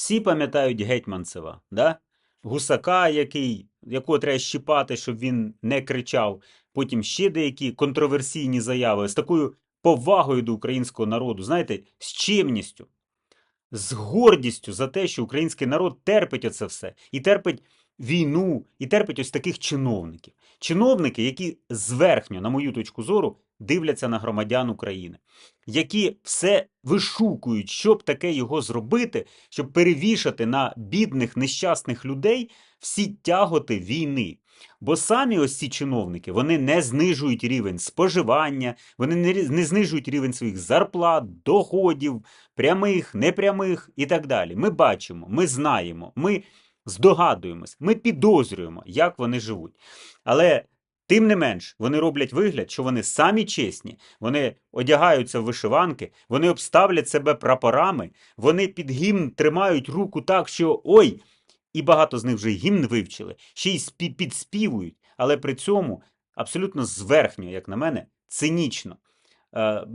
Всі пам'ятають Гетьманцева, да? Гусака, який, якого треба щіпати, щоб він не кричав. Потім ще деякі контроверсійні заяви з такою повагою до українського народу, знаєте, з чемністю, з гордістю за те, що український народ терпить оце все. І терпить війну, і терпить ось таких чиновників. Чиновники, які зверхньо, на мою точку зору, дивляться на громадян України, які все вишукують, щоб таке його зробити, щоб перевішати на бідних нещасних людей всі тяготи війни. Бо самі ось ці чиновники вони не знижують рівень споживання, вони не, знижують рівень своїх зарплат, доходів, прямих, непрямих і так далі. Ми бачимо, ми знаємо, ми здогадуємось, ми підозрюємо, як вони живуть. Але тим не менш, вони роблять вигляд, що вони самі чесні, вони одягаються в вишиванки, вони обставлять себе прапорами, вони під гімн тримають руку так, що ой, і багато з них вже гімн вивчили, ще й підспівують, але при цьому абсолютно зверхньо, як на мене, цинічно. Е,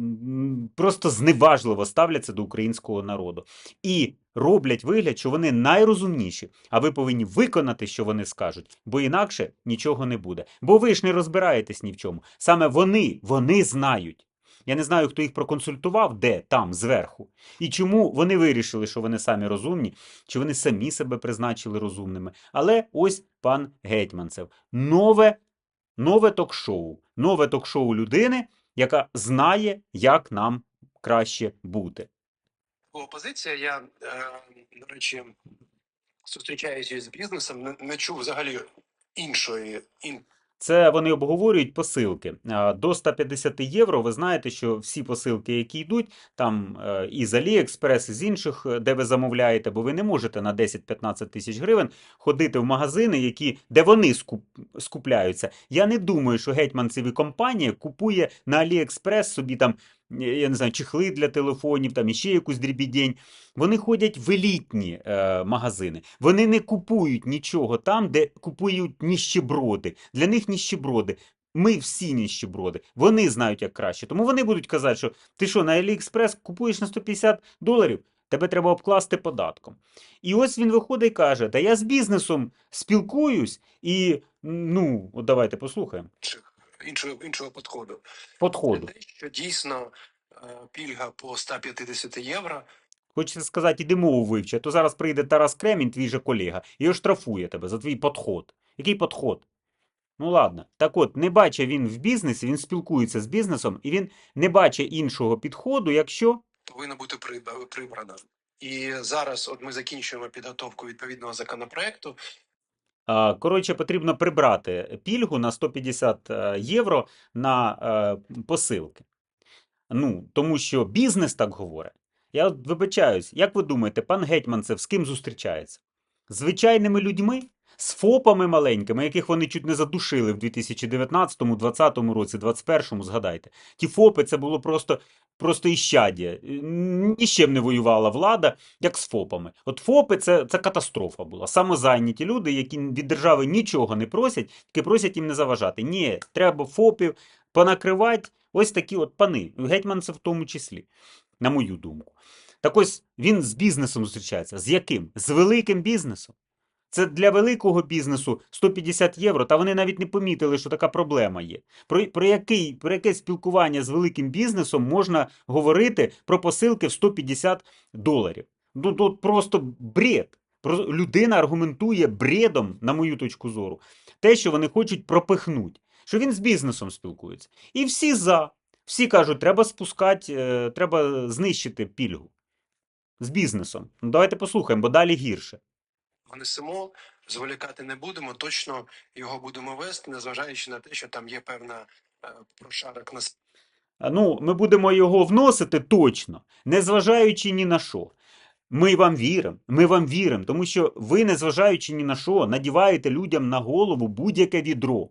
Просто зневажливо ставляться до українського народу і роблять вигляд, що вони найрозумніші, а ви повинні виконати, що вони скажуть, бо інакше нічого не буде. Бо ви ж не розбираєтесь ні в чому. Саме вони, вони знають. Я не знаю, хто їх проконсультував, де там, зверху, і чому вони вирішили, що вони самі розумні, чи вони самі себе призначили розумними. Але ось пан Гетьманцев. Нове, нове ток-шоу. Нове ток-шоу людини, яка знає, як нам краще бути. опозиція. Я, е, до речі, зустрічаюся з бізнесом, не, не чув взагалі іншої ін, Це вони обговорюють посилки. До 150 євро. Ви знаєте, що всі посилки, які йдуть, там і з AliExpress, і з інших, е, де ви замовляєте, бо ви не можете на 10-15 тисяч гривень ходити в магазини, які, де вони скуп, скупляються. Я не думаю, що гетьманцеві компанія купує на AliExpress собі там, я не знаю, чехли для телефонів, там іще якусь дрібідень. Вони ходять в елітні е, магазини. Вони не купують нічого там, де купують ніщеброди. Для них ніщеброди. Ми всі ніщеброди. Вони знають, як краще. Тому вони будуть казати, що ти що, на AliExpress купуєш на 150 доларів, тебе треба обкласти податком. І ось він виходить і каже: Та я з бізнесом спілкуюсь, і ну, давайте послухаємо. Іншого іншого підходу. Подходу. Те, що дійсно е, пільга по 150 євро. Хочеться сказати, іди мову вивчи, а то зараз прийде Тарас Кремінь, твій же колега, і оштрафує тебе за твій подход. Який подход? Ну ладно. Так от, не бачить він в бізнесі, він спілкується з бізнесом, і він не бачить іншого підходу, якщо повинна бути прибрана. І зараз, от ми закінчуємо підготовку відповідного законопроекту. А, Коротше, потрібно прибрати пільгу на 150 е, євро на е, посилки. Ну, тому що бізнес так говорить. Я вибачаюсь, як ви думаєте, пан Гетьманцев з ким зустрічається? Звичайними людьми? З ФОПами маленькими, яких вони чуть не задушили в 2019, 2020 році, 2021, згадайте. Ті ФОПи це було просто, просто іщадія. Ні не воювала влада, як з ФОПами. От ФОПи це, це катастрофа була. Самозайняті люди, які від держави нічого не просять, тільки просять їм не заважати. Ні, треба ФОПів понакривати. Ось такі от пани, гетьманцев в тому числі, на мою думку. Так ось він з бізнесом зустрічається. З яким? З великим бізнесом. Це для великого бізнесу 150 євро, та вони навіть не помітили, що така проблема є. Про, про, який, про яке спілкування з великим бізнесом можна говорити про посилки в 150 доларів? Ну, тут просто бред. Людина аргументує бредом, на мою точку зору, те, що вони хочуть пропихнути, що він з бізнесом спілкується. І всі за. Всі кажуть, треба спускати, е, треба знищити пільгу з бізнесом. Ну, давайте послухаємо, бо далі гірше. Внесемо, зволікати не будемо. Точно його будемо вести, незважаючи на те, що там є певна е, прошарок на Ну, ми будемо його вносити точно, незважаючи ні на що. Ми вам віримо, ми вам віримо, тому що ви, незважаючи ні на що, надіваєте людям на голову будь-яке відро.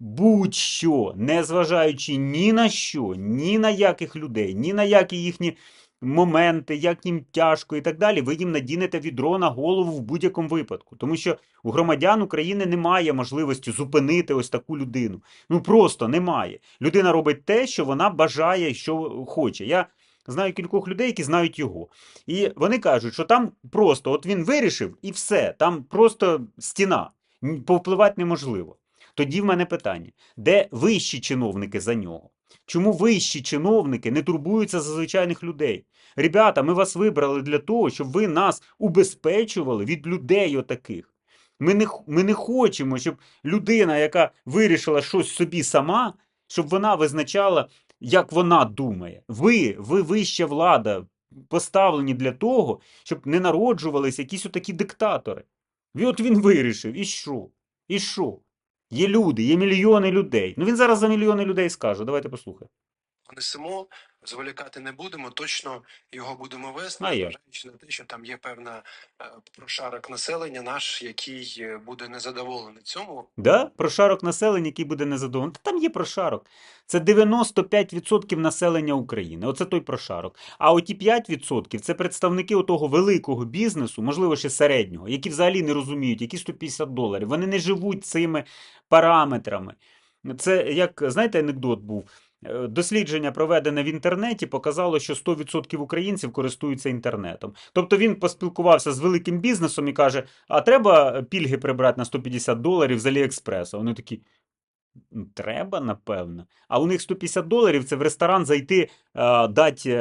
Будь-що, незважаючи ні на що, ні на яких людей, ні на які їхні моменти, як їм тяжко і так далі, ви їм надінете відро на голову в будь-якому випадку. Тому що у громадян України немає можливості зупинити ось таку людину. Ну просто немає. Людина робить те, що вона бажає, що хоче. Я Знаю кількох людей, які знають його. І вони кажуть, що там просто от він вирішив і все, там просто стіна. Повпливати неможливо. Тоді в мене питання: де вищі чиновники за нього? Чому вищі чиновники не турбуються за звичайних людей? Ребята, ми вас вибрали для того, щоб ви нас убезпечували від людей отаких. Ми не, ми не хочемо, щоб людина, яка вирішила щось собі сама, щоб вона визначала, як вона думає. Ви, ви вища влада, поставлені для того, щоб не народжувалися якісь отакі диктатори. І от він вирішив, і що? І що? Є люди, є мільйони людей. Ну він зараз за мільйони людей скаже. Давайте послухаємо. Несемо, зволікати не будемо, точно його будемо вести, зважаючи на те, що там є певна е, прошарок населення наш, який е, буде незадоволений цьому. Да? Прошарок населення, який буде незадоволений. Та там є прошарок. Це 95% населення України. Оце той прошарок. А оті 5% це представники отого великого бізнесу, можливо, ще середнього, які взагалі не розуміють, які 150 доларів. Вони не живуть цими параметрами. Це як, знаєте, анекдот був. Е, Дослідження, проведене в інтернеті, показало, що 100% українців користуються інтернетом. Тобто він поспілкувався з великим бізнесом і каже: а треба пільги прибрати на 150 доларів з Аліекспресу. Вони такі. «Ну, Треба, напевно. А у них 150 доларів це в ресторан зайти, е, дати е,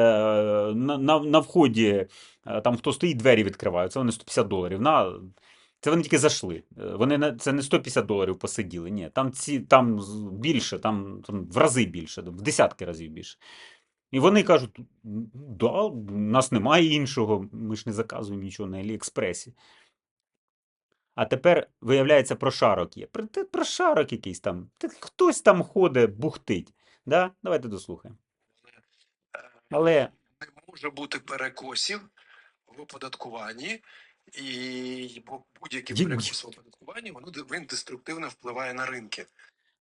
на, на, на вході, там хто стоїть, двері відкривають. Це вони 150 доларів. На, це вони тільки зайшли. Е, Вони не, це не 150 доларів посиділи. Ні, там, ці, там більше, там, там в рази більше, в десятки разів більше. І вони кажуть: да, у нас немає іншого, ми ж не заказуємо нічого на Аліекспресі. А тепер, виявляється, прошарок є. Про- Прошарок якийсь там. Хтось там ходить, бухтить. Да? Давайте дослухаємо. Е, Але Не може бути перекосів в оподаткуванні, і перекос в оподаткуванні воно він деструктивно впливає на ринки.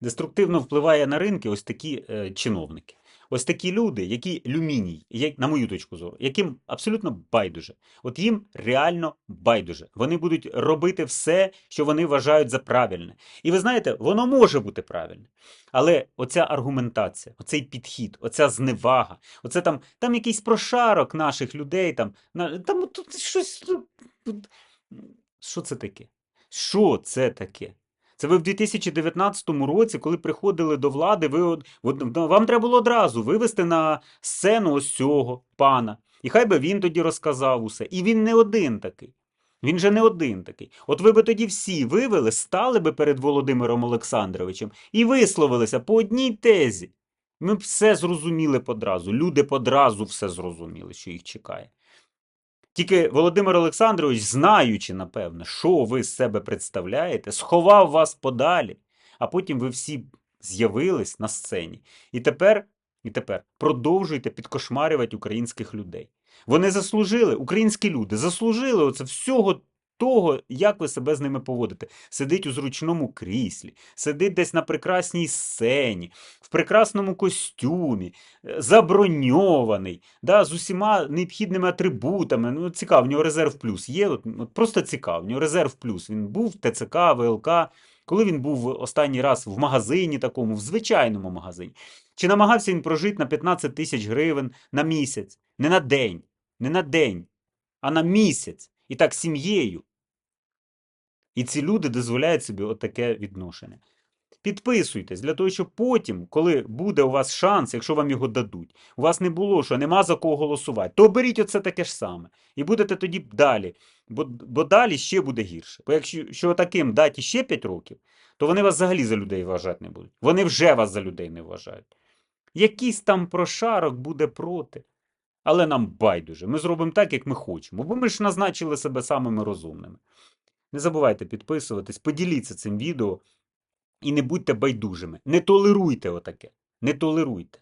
деструктивно впливає на ринки ось такі е, чиновники. Ось такі люди, які люміній, як, на мою точку зору, яким абсолютно байдуже. От їм реально байдуже. Вони будуть робити все, що вони вважають за правильне. І ви знаєте, воно може бути правильне. Але оця аргументація, оцей підхід, оця зневага, оце там, там якийсь прошарок наших людей, там, на, там тут щось. Що це таке? Що це таке? Це ви в 2019 році, коли приходили до влади, ви ну, вам треба було одразу вивести на сцену ось цього пана. І хай би він тоді розказав усе. І він не один такий. Він же не один такий. От ви би тоді всі вивели, стали би перед Володимиром Олександровичем і висловилися по одній тезі. Ми б все зрозуміли подразу. Люди подразу все зрозуміли, що їх чекає. Тільки Володимир Олександрович, знаючи, напевне, що ви з себе представляєте, сховав вас подалі, а потім ви всі з'явились на сцені. І тепер, і тепер продовжуйте підкошмарювати українських людей. Вони заслужили, українські люди заслужили оце всього того, як ви себе з ними поводите. Сидить у зручному кріслі, сидить десь на прекрасній сцені, в прекрасному костюмі, е, заброньований, да, з усіма необхідними атрибутами. Ну, цікаво, в нього резерв плюс є. От, от просто цікаво, в нього резерв плюс. Він був в ТЦК, ВЛК. Коли він був останній раз в магазині такому, в звичайному магазині, чи намагався він прожити на 15 тисяч гривень на місяць? Не на день, не на день, а на місяць. І так сім'єю. І ці люди дозволяють собі отаке відношення. Підписуйтесь для того, щоб потім, коли буде у вас шанс, якщо вам його дадуть, у вас не було, що нема за кого голосувати, то оберіть оце таке ж саме. І будете тоді далі. Бо, бо далі ще буде гірше. Бо якщо що таким дати ще 5 років, то вони вас взагалі за людей вважати не будуть. Вони вже вас за людей не вважають. Якийсь там прошарок буде проти. Але нам байдуже. Ми зробимо так, як ми хочемо, бо ми ж назначили себе самими розумними. Не забувайте підписуватись, поділіться цим відео і не будьте байдужими. Не толеруйте отаке. Не толеруйте.